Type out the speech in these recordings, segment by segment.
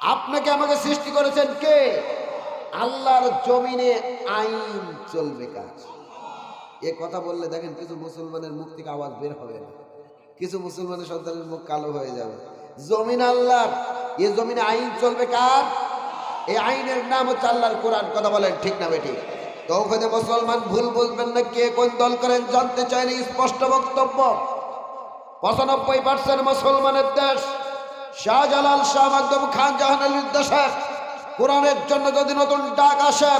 আপনাকে আমাকে সৃষ্টি করেছেন কে? আল্লাহর জমিনে আইন চলবে কাজ। এ কথা বললে দেখেন কিছু মুসলমানের মুখ থেকে আওয়াজ বের হবে না। কিছু মুসলমানের সন্তানের মুখ কালো হয়ে যাবে। জমিন আল্লাহর, এ জমিনে আইন চলবে কার? এই আইনের নাম হচ্ছে আল্লাহর কোরআন। কথা বলেন ঠিক না বেটি তো ওখানে মুসলমান, ভুল বুঝবেন না কে কোন দল করেন, জানতে চাইলে স্পষ্ট বক্তব্য। পঁচানব্বই পার্সেন্ট মুসলমানের দেশ। শাহজালাল শাহ মাকদুম খান জাহানের নির্দেশে কোরআনের জন্য যদি নতুন ডাক আসে,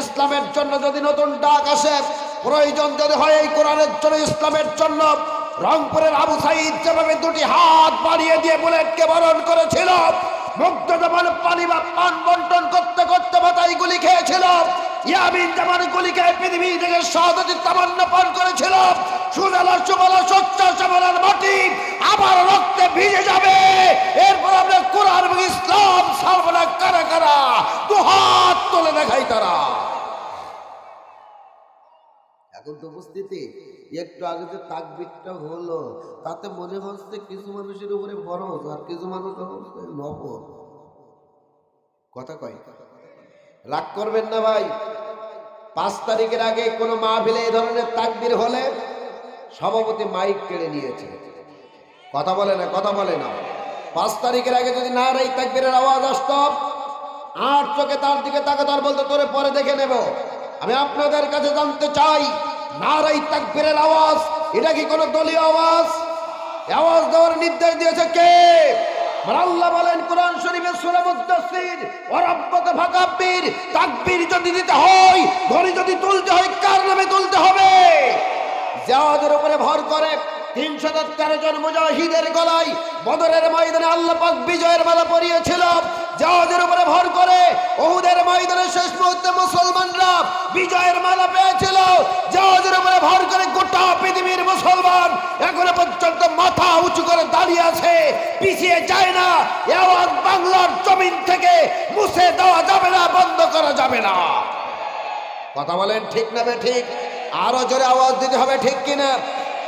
ইসলামের জন্য যদি নতুন ডাক আসে, প্রয়োজন যদি হয় এই কোরআনের জন্য, ইসলামের জন্য, রংপুরের আবু সাইদ যেভাবে দুটি হাত বাড়িয়ে দিয়ে বুলেটকে বরণ করেছিল, মুগ্ধ যেমন পানি বা পান বন্টন করতে করতে মাথায় গুলি খেয়েছিল, ইয়ামিন যেমন গুলি খেয়ে পৃথিবী থেকে সহজতি তামান্না পান করেছিল সুজালা সুবলা এখন তো উপস্থিতি একটু আগে যে তাকবিরটা হলো, তাতে মনে হচ্ছে কিছু মানুষের উপরে ফরজ আর কিছু মানুষ হচ্ছে নফল কথা কয়? রাগ করবেন না ভাই। পাঁচ তারিখের আগে কোনো মাহফিলে এই ধরনের তাকবির হলে সভাপতি মাইক কেড়ে নিয়েছে। কথা বলে না, কথা বলে না। পাঁচ তারিখের আগে যদি না এই তাকবীরের আওয়াজ আসতো, আর চোখে তার দিকে তাকে তার বলতে, তোরে পরে দেখে নেব। আমি আপনাদের কাছে জানতে চাই। নারাই তাকবীরের আওয়াজ। এটা কি কোনো দলীয় আওয়াজ? আওয়াজ দেওয়ার নির্দেশ দিয়েছে কে? আল্লাহ বলেন, কোরআন শরীফের সূরা মুদাসসির, ওয়া রাব্বাকা ফাকাব্বির। তাকবীর যদি দিতে হয় ধরি যদি তুলতে হয়, কার নামে তুলতে হবে? জাহাজের উপরে ভর করে তিনশো তেরো জন মুজাহিদের গলায় বদরের ময়দানে আল্লাহ পাক বিজয়ের মালা পরিয়েছিল জাহাজের উপরে ভর করে ওহুদের মুহূর্তে মুসলমানরা বিজয়ের মালা পেয়েছিল। জাহাজের উপরে ভর করে গোটা পৃথিবীর মুসলমান এখনও পর্যন্ত মাথা উঁচু করে দাঁড়িয়ে আছে। পিছিয়ে যায় না। এ আওয়াজ বাংলার জমিন থেকে মুছে দেওয়া যাবে না, বন্ধ করা যাবে না। কথা বলেন ঠিক না ঠিক? আরও জোরে আওয়াজ দিতে হবে ঠিক কিনা?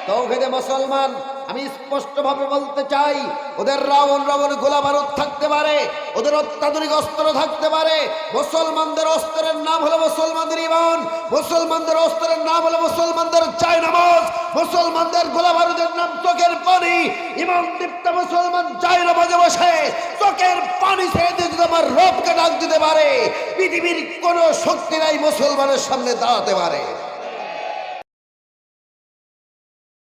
তৌহিদে মুসলমান আমি স্পষ্টভাবে বলতে চাই, ওদের রাউন রাউন গোলা বারুদ থাকতে পারে, ওদের অত্যাধুনিক অস্ত্র থাকতে পারে, মুসলমানদের অস্ত্রের নাম হলো মুসলমানদের ইমান মুসলমানদের অস্ত্রের নাম হলো মুসলমানদের চাই নামাজ মুসলমানদের গোলা বারুদের নাম চোখের পানি। ইমান দীপ্ত মুসলমান চাই নামাজে বসে, চোখের পানি ছেড়ে দিয়ে যদি আমার রবকে ডাক দিতে পারে, পৃথিবীর কোনো শক্তি নাই মুসলমানের সামনে দাঁড়াতে পারে।